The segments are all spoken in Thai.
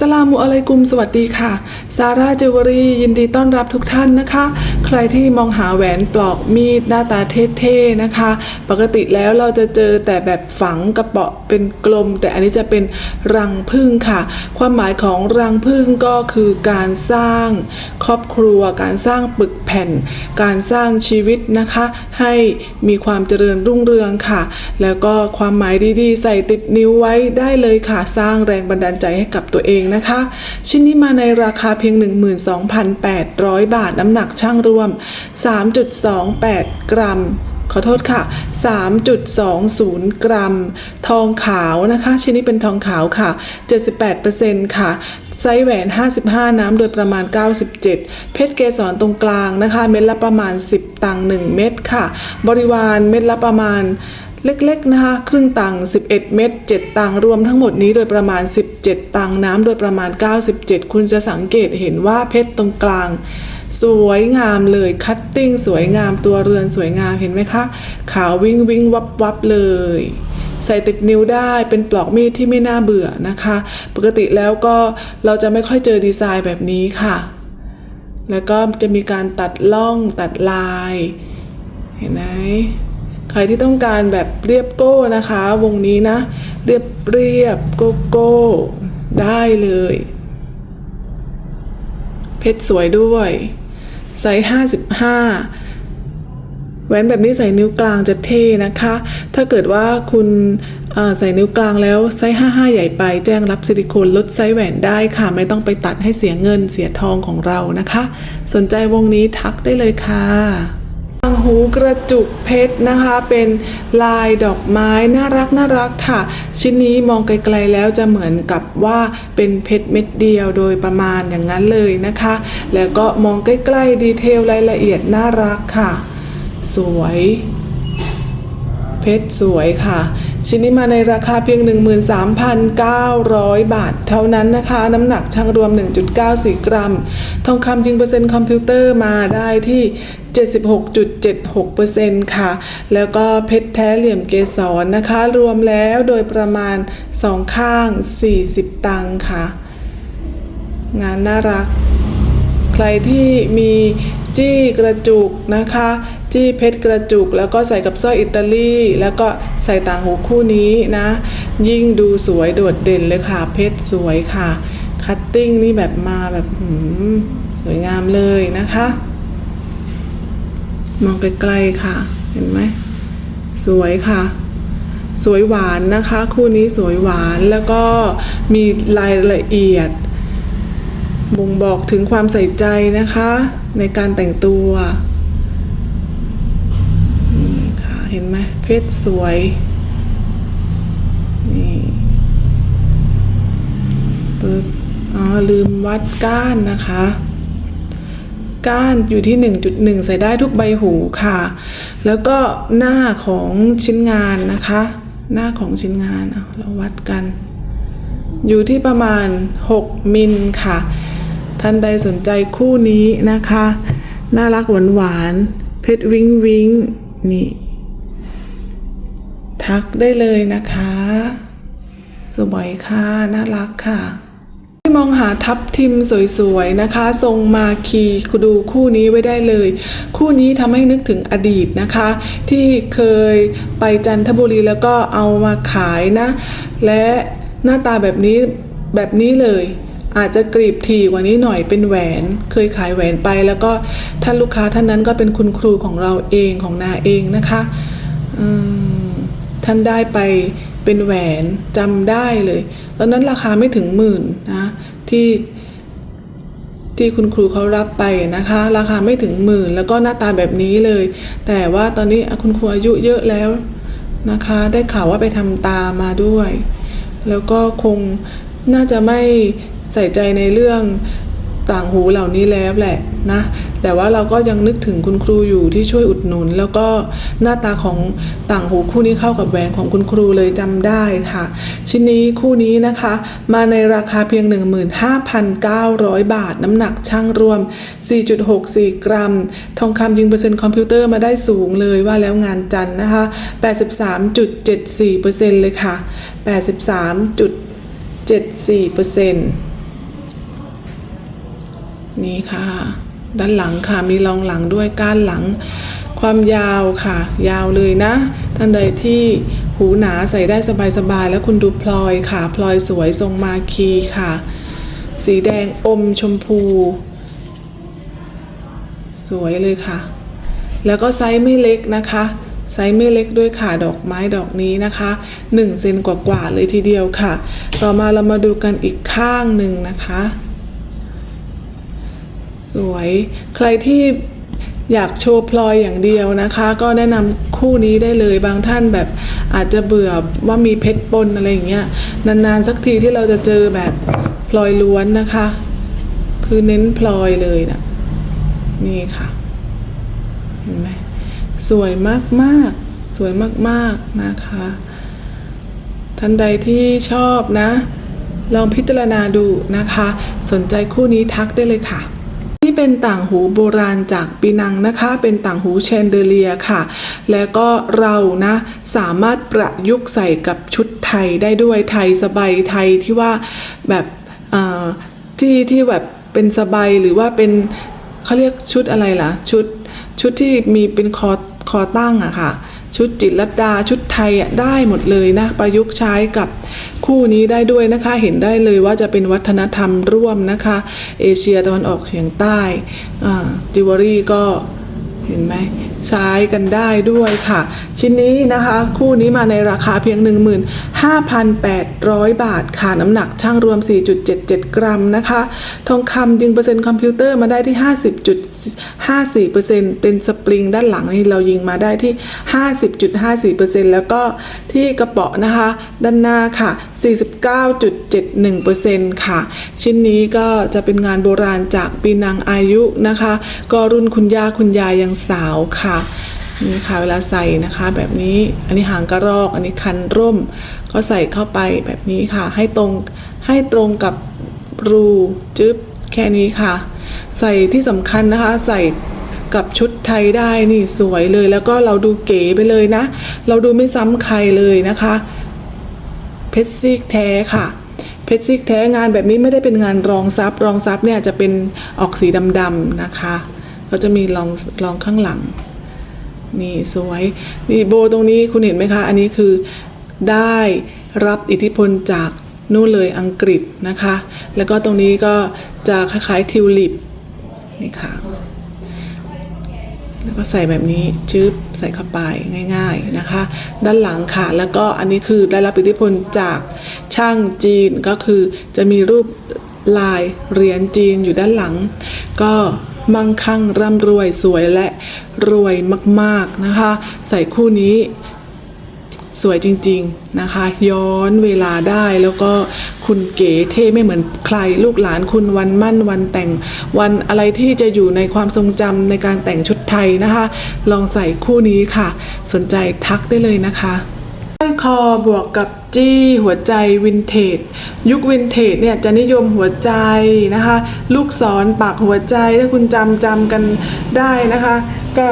สลามุอะลัยกุมสวัสดีค่ะ ซาร่าเจวรี่ยินดีต้อนรับทุกท่านนะคะ ใครที่มองหาแหวนปลอกมีดหน้าตาเท่ๆนะคะ ปกติแล้วเราจะเจอแต่แบบฝังกระเป๋าเป็นกลม แต่อันนี้จะเป็นรังพึ่งค่ะ ความหมายของรังพึ่งก็คือการสร้างครอบครัว การสร้างปึกแผ่น การสร้างชีวิตนะคะ ให้มีความเจริญรุ่งเรืองค่ะ แล้วก็ความหมายดีๆ ใส่ติดนิ้วไว้ได้เลยค่ะ สร้างแรงบันดาลใจให้กับตัวเองนะคะ ชิ้นนี้มาในราคาเพียง 12,800 บาทน้ำหนักช่างรูวม 3.28 กรัม ขอโทษค่ะ 3.20 กรัม ทองขาวนะคะชิ้นนี้เป็นทองขาวค่ะ 78%ค่ะไซส์แหวน 55 น้ำโดยประมาณ 97 เพชรเกสรตรงกลางนะคะ เม็ดละประมาณ 10 ตังค์1เม็ดค่ะ บริวารเม็ดละประมาณ เล็กๆนะคะ ครึ่งตัง11 เม็ด7ตังรวมทั้งหมดนี้โดยประมาณ 17 ตังน้ำโดยประมาณ 97 คุณจะสังเกตเห็นว่าเพชรตรงกลางสวยงามเลยคัตติ้งสวยงามตัวเรือนสวยงามเห็นไหมคะ ขาววิ่งวิ่งวับวับเลย ใส่ติดนิ้วได้เป็นปลอกมีดที่ไม่น่าเบื่อนะคะ ปกติแล้วก็เราจะไม่ค่อยเจอดีไซน์แบบนี้ค่ะ แล้วก็จะมีการตัดล่องตัดลาย เห็นไหม ใครที่ต้องการแบบเรียบโก้นะคะ วงนี้นะ เรียบเรียบโกโก้ ได้เลย เพชรสวยด้วยไซส์ห้าสิบห้าแหวนแบบนี้ใส่นิ้วกลางจะเท่นะคะ ถ้าเกิดว่าคุณใส่นิ้วกลางแล้วไซส์ 55 ใหญ่ไป แจ้งรับซิลิโคนลดไซส์แหวนได้ค่ะ ไม่ต้องไปตัดให้เสียเงินเสียทองของเรานะคะ สนใจวงนี้ทักได้เลยค่ะางหูกระจุกเพชรนะคะ เป็นลายดอกไม้น่ารักน่ารักค่ะ ชิ้นนี้มองไกลๆแล้วจะเหมือนกับว่าเป็นเพชรเม็ดเดียวโดยประมาณอย่างนั้นเลยนะคะ แล้วก็มองใกล้ๆดีเทลรายละเอียดน่ารักค่ะ สวยเพชรสวยค่ะ ชิ้นนี้มาในราคาเพียง 13,900 บาท เท่านั้นนะคะ น้ำหนักช่างรวม 1.94 กรัม ทองคำยิงเปอร์เซ็นต์คอมพิวเตอร์มาได้ที่ 76.76%ค่ะ แล้วก็เพชรแท้เหลี่ยมเกสรนะคะ รวมแล้วโดยประมาณ 2 ข้าง 40 ตังค์ค่ะ งานน่ารัก ใครที่มีจี้กระจุกนะคะ จี้เพชรกระจุก แล้วก็ใส่กับสร้อยอิตาลีแล้วก็ใส่ต่างหูคู่นี้นะ ยิ่งดูสวยโดดเด่นเลยค่ะ เพชรสวยค่ะ คัตติ้งนี่แบบมาแบบสวยงามเลยนะคะ มองไกล้ๆค่ะ เห็นไหม สวยค่ะ สวยหวานนะคะ คู่นี้สวยหวานแล้วก็มีรายละเอียด บ่งบอกถึงความใส่ใจนะคะ ในการแต่งตัวนี่ค่ะเห็นไหมเพชรสวยนี่ปึ๊บอ๋อลืมวัดก้านนะคะ ก้านอยู่ที่ 1.1 ใส่ได้ทุกใบหูค่ะ แล้วก็หน้าของชิ้นงานนะคะ หน้าของชิ้นงานเราวัดกัน อยู่ที่ประมาณ 6 มิลค่ะ ท่านใดสนใจคู่นี้นะคะ น่ารักหวานหวานเพชรวิงวิงนี่ ทักได้เลยนะคะ สวยค่ะ น่ารักค่ะ มองหาทับทิมสวยๆนะคะ ทรงมาคีดูคู่นี้ไว้ได้เลย คู่นี้ทำให้นึกถึงอดีตนะคะ ที่เคยไปจันทบุรีแล้วก็เอามาขายนะ และหน้าตาแบบนี้แบบนี้เลยอาจจะกรีบถี่กว่านี้หน่อยเป็นแหวน เคยขายแหวนไป แล้วก็ท่านลูกค้าท่านนั้นก็เป็นคุณครูของเราเองของนาเองนะคะท่านได้ไป เป็นแหวนจำได้เลย ตอนนั้นราคาไม่ถึงหมื่นนะที่ที่คุณครูเขารับไปนะคะ ราคาไม่ถึงหมื่นแล้วก็หน้าตาแบบนี้เลย แต่ว่าตอนนี้คุณครูอายุเยอะแล้วนะคะ ได้ข่าวว่าไปทำตามาด้วย แล้วก็คงน่าจะไม่ใส่ใจในเรื่อง ต่างหูเหล่านี้แล้วแหละนะ แต่ว่าเราก็ยังนึกถึงคุณครูอยู่ที่ช่วยอุดหนุน แล้วก็หน้าตาของต่างหูคู่นี้เข้ากับแหวนของคุณครูเลยจำได้ค่ะ ชิ้นนี้คู่นี้นะคะ มาในราคาเพียง 15,900 บาท น้ำหนักช่างรวม 4.64 กรัม ทองคำยิงเปอร์เซ็นต์คอมพิวเตอร์มาได้สูงเลยว่าแล้วงานจันทร์นะคะ 83.74%เลยค่ะ 83.74% นี่ค่ะ ด้านหลังค่ะมีรองหลังด้วยก้านหลัง ความยาวค่ะ ยาวเลยนะ ท่านใดที่หูหนาใส่ได้สบายๆแล้วคุณดูพลอยค่ะ พลอยสวยทรงมาคีค่ะ สีแดงอมชมพู สวยเลยค่ะ แล้วก็ไซส์ไม่เล็กนะคะไซส์ไม่เล็กด้วยค่ะ ดอกไม้ดอกนี้นะคะ1เซนกว่าๆเลยทีเดียวค่ะ ต่อมาเรามาดูกันอีกข้างหนึ่งนะคะ สวย ใครที่อยากโชว์พลอยอย่างเดียวนะคะ ก็แนะนำคู่นี้ได้เลยบางท่านแบบอาจจะเบื่อว่ามีเพชรปนอะไรอย่างเงี้ยนานๆสักทีที่เราจะเจอแบบพลอยล้วนนะคะ คือเน้นพลอยเลยนะนี่ค่ะ เห็นไหมสวยมากๆ สวยมากๆนะคะ ท่านใดที่ชอบนะ ลองพิจารณาดูนะคะ สนใจคู่นี้ทักได้เลยค่ะ เป็นต่างหูโบราณจากปีนังนะคะ เป็นต่างหูแชนเดเลียค่ะ แล้วก็เรานะสามารถประยุกต์ใส่กับชุดไทยได้ด้วยไทยสบายไทยที่ว่าแบบที่ที่แบบเป็นสบายหรือว่าเป็นเขาเรียกชุดอะไรล่ะ ชุดชุดที่มีเป็นคอคอตั้งอะค่ะ ชุดจิตรลดาชุดไทยอะได้หมดเลยนะ ประยุกต์ใช้กับคู่นี้ได้ด้วยนะคะ เห็นได้เลยว่าจะเป็นวัฒนธรรมร่วมนะคะ เอเชียตะวันออกเฉียงใต้จิวเวลรี่ก็เห็นไหม ใช้กันได้ด้วยค่ะ ชิ้นนี้นะคะคู่นี้มาในราคาเพียง 15,800 บาทค่ะ น้ำหนักช่างรวม 4.77 กรัมนะคะ ทองคำยิงเปอร์เซ็นต์คอมพิวเตอร์มาได้ที่ 50.54%เป็นสปริงด้านหลังนี่เรายิงมาได้ที่ 50.54%แล้วก็ที่กระเป๋านะคะ ด้านหน้าค่ะ 49.71%ค่ะ ชิ้นนี้ก็จะเป็นงานโบราณจากปีนังอายุนะคะ ก็รุ่นคุณย่าคุณยายยังสาวค่ะนี่ค่ะเวลาใส่นะคะแบบนี้อันนี้หางกระรอก อันนี้คันร่ม ก็ใส่เข้าไปแบบนี้ค่ะ ให้ตรงให้ตรงกับรูจึ๊บแค่นี้ค่ะ ใส่ที่สำคัญนะคะใส่กับชุดไทยได้นี่สวยเลยแล้วก็เราดูเก๋ไปเลยนะ เราดูไม่ซ้ำใครเลยนะคะเพชรซีกแท้ค่ะเพชรซีกแท้งานแบบนี้ไม่ได้เป็นงานรองซับรองซับเนี่ยจะเป็นออกสีดำๆนะคะ ก็จะมีรองรองข้างหลัง นี่สวย นี่โบตรงนี้คุณเห็นไหมคะ อันนี้คือได้รับอิทธิพลจากนู่นเลยอังกฤษนะคะ แล้วก็ตรงนี้ก็จะคล้ายๆทิวลิปนี่ค่ะ แล้วก็ใส่แบบนี้ชืบใส่เข้าไปง่ายๆนะคะ ด้านหลังค่ะ แล้วก็อันนี้คือได้รับอิทธิพลจากช่างจีนก็คือจะมีรูปลายเหรียญจีนอยู่ด้านหลัง ก็ มั่งคั่งร่ำรวยสวยและรวยมากๆนะคะ ใส่คู่นี้สวยจริงๆนะคะ ย้อนเวลาได้แล้วก็คุณเก๋เท่ไม่เหมือนใครลูกหลานคุณวันมั่นวันแต่งวันอะไรที่จะอยู่ในความทรงจำในการแต่งชุดไทยนะคะ ลองใส่คู่นี้ค่ะ สนใจทักได้เลยนะคะสร้อยคอบวกกับ จี้ หัวใจวินเทจ ยุควินเทจเนี่ยจะนิยมหัวใจนะคะ ลูกศรปากหัวใจถ้าคุณจำจำกันได้นะคะ ก็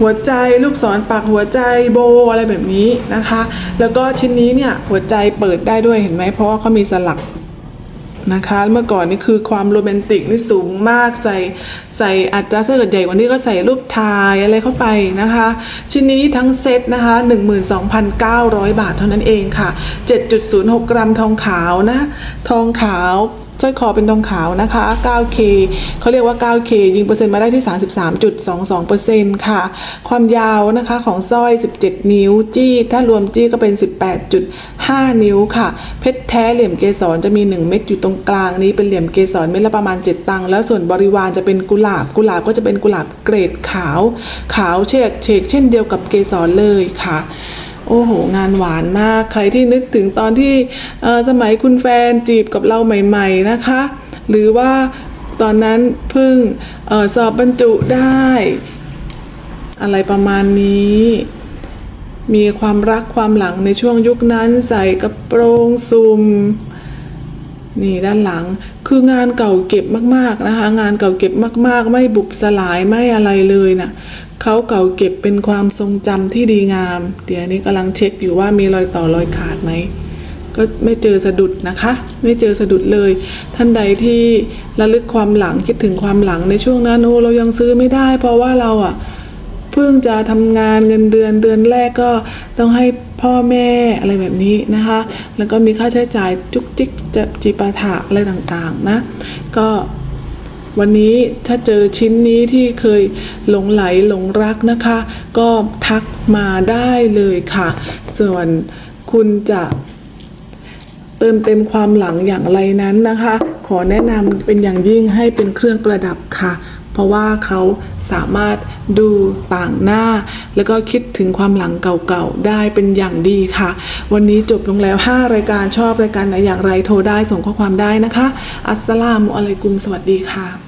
หัวใจลูกศรปากหัวใจโบอะไรแบบนี้นะคะ แล้วก็ชิ้นนี้เนี่ยหัวใจเปิดได้ด้วยเห็นไหมเพราะว่าเขามีสลัก นะคะ เมื่อก่อนนี่คือความโรแมนติกนี่สูงมากใส่ใส่อาจจะถ้าเกิดใหญ่กว่านี้ก็ใส่รูปถ่ายอะไรเข้าไปนะคะ ชิ้นนี้ทั้งเซตนะคะ 12,900 บาทเท่านั้นเองค่ะ 7.06 กรัมทองขาวนะ ทองขาว สร้อยคอเป็นทองขาวนะคะ 9K เขาเรียกว่า 9K ยิงเปอร์เซ็นต์มาได้ที่ 33.22%ค่ะ ความยาวนะคะของสร้อย 17 นิ้วจี้ ถ้ารวมจี้ก็เป็น 18.5 นิ้วค่ะ เพชรแท้เหลี่ยมเกสรจะมี 1 เม็ดอยู่ตรงกลางนี้เป็นเหลี่ยมเกสรเม็ดละประมาณ 7 ตังค์แล้วส่วนบริวารจะเป็นกุหลาบ กุหลาบก็จะเป็นกุหลาบเกรดขาว ขาวเชกเชกเช่นเดียวกับเกสรเลยค่ะ โอ้โห งานหวานมาก ใครที่นึกถึงตอนที่สมัยคุณแฟนจีบกับเราใหม่ๆนะคะ หรือว่าตอนนั้นเพิ่งออสอบบรรจุได้ อะไรประมาณนี้ มีความรักความหลังในช่วงยุคนั้นใส่กระโปรงซุม นี่ด้านหลังคืองานเก่าเก็บมากๆนะคะ งานเก่าเก็บมาก ๆ ไม่บุบสลายไม่อะไรเลยนะ่ะเขาเก่าเก็บเป็นความทรงจำที่ดีงาม เดี๋ยวนี้กำลังเช็คอยู่ว่ามีรอยต่อรอยขาดไหมก็ไม่เจอสะดุดนะคะ ไม่เจอสะดุดเลย ท่านใดที่ระลึกความหลังคิดถึงความหลังในช่วงนั้นโอ้เรายังซื้อไม่ได้ เพราะว่าเราอะ พิ่งจะทำงานเงินเดือนเดือนแรกก็ต้องให้พ่อแม่อะไรแบบนี้นะคะ แล้วก็มีค่าใช้จ่ายจุกจิกจะจีปาถะอะไรต่างๆนะ ก็วันนี้ถ้าเจอชิ้นนี้ที่เคยหลงไหลหลงรักนะคะ ก็ทักมาได้เลยค่ะ ส่วนคุณจะเติมเต็มความหลังอย่างไรนั้นนะคะ ขอแนะนำเป็นอย่างยิ่งให้เป็นเครื่องประดับค่ะ เพราะว่าเขา สามารถดูต่างหน้า แล้วก็คิดถึงความหลังเก่าๆ ได้เป็นอย่างดีค่ะ วันนี้จบลงแล้ว 5 รายการชอบรายการไหนอย่างไรโทรได้ส่งข้อความได้นะคะ อัสสลามุอะลัยกุมสวัสดีค่ะ